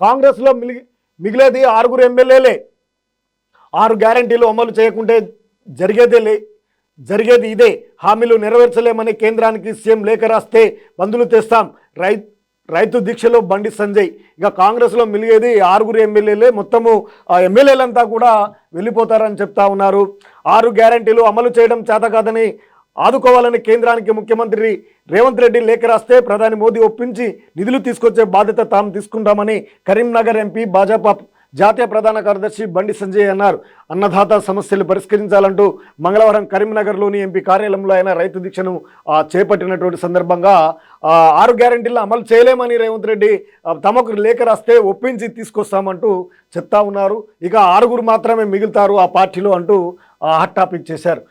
కాంగ్రెస్లో మిగి మిగిలేది ఆరుగురు ఎమ్మెల్యేలే. ఆరు గ్యారంటీలు అమలు చేయకుంటే జరిగేదే లే జరిగేది ఇదే. హామీలు నెరవేర్చలేమని కేంద్రానికి సీఎం లేఖ రాస్తే బంధులు తెస్తాం. రై రైతు దీక్షలో బండి సంజయ్. ఇక కాంగ్రెస్లో మిలిగేది ఆరుగురు ఎమ్మెల్యేలే. మొత్తము ఆ ఎమ్మెల్యేలంతా కూడా వెళ్ళిపోతారని చెప్తా ఉన్నారు. ఆరు గ్యారంటీలు అమలు చేయడం చేత కాదని ఆదుకోవాలని కేంద్రానికి ముఖ్యమంత్రి రేవంత్ రెడ్డి లేఖ రాస్తే ప్రధాని మోదీ ఒప్పించి నిధులు తీసుకొచ్చే బాధ్యత తాము తీసుకుంటామని కరీంనగర్ ఎంపీ భాజపా జాతీయ ప్రధాన కార్యదర్శి బండి సంజయ్ అన్నారు. అన్నదాత సమస్యలు పరిష్కరించాలంటూ మంగళవారం కరీంనగర్లోని ఎంపీ కార్యాలయంలో ఆయన రైతు దీక్షను చేపట్టినటువంటి సందర్భంగా ఆరు గ్యారెంటీలు అమలు చేయలేమని రేవంత్ రెడ్డి తమకు లేఖ రాస్తే ఒప్పించి తీసుకొస్తామంటూ చెప్తా ఉన్నారు. ఇక ఆరుగురు మాత్రమే మిగులుతారు ఆ పార్టీలో అంటూ హాట్ టాపిక్ చేశారు.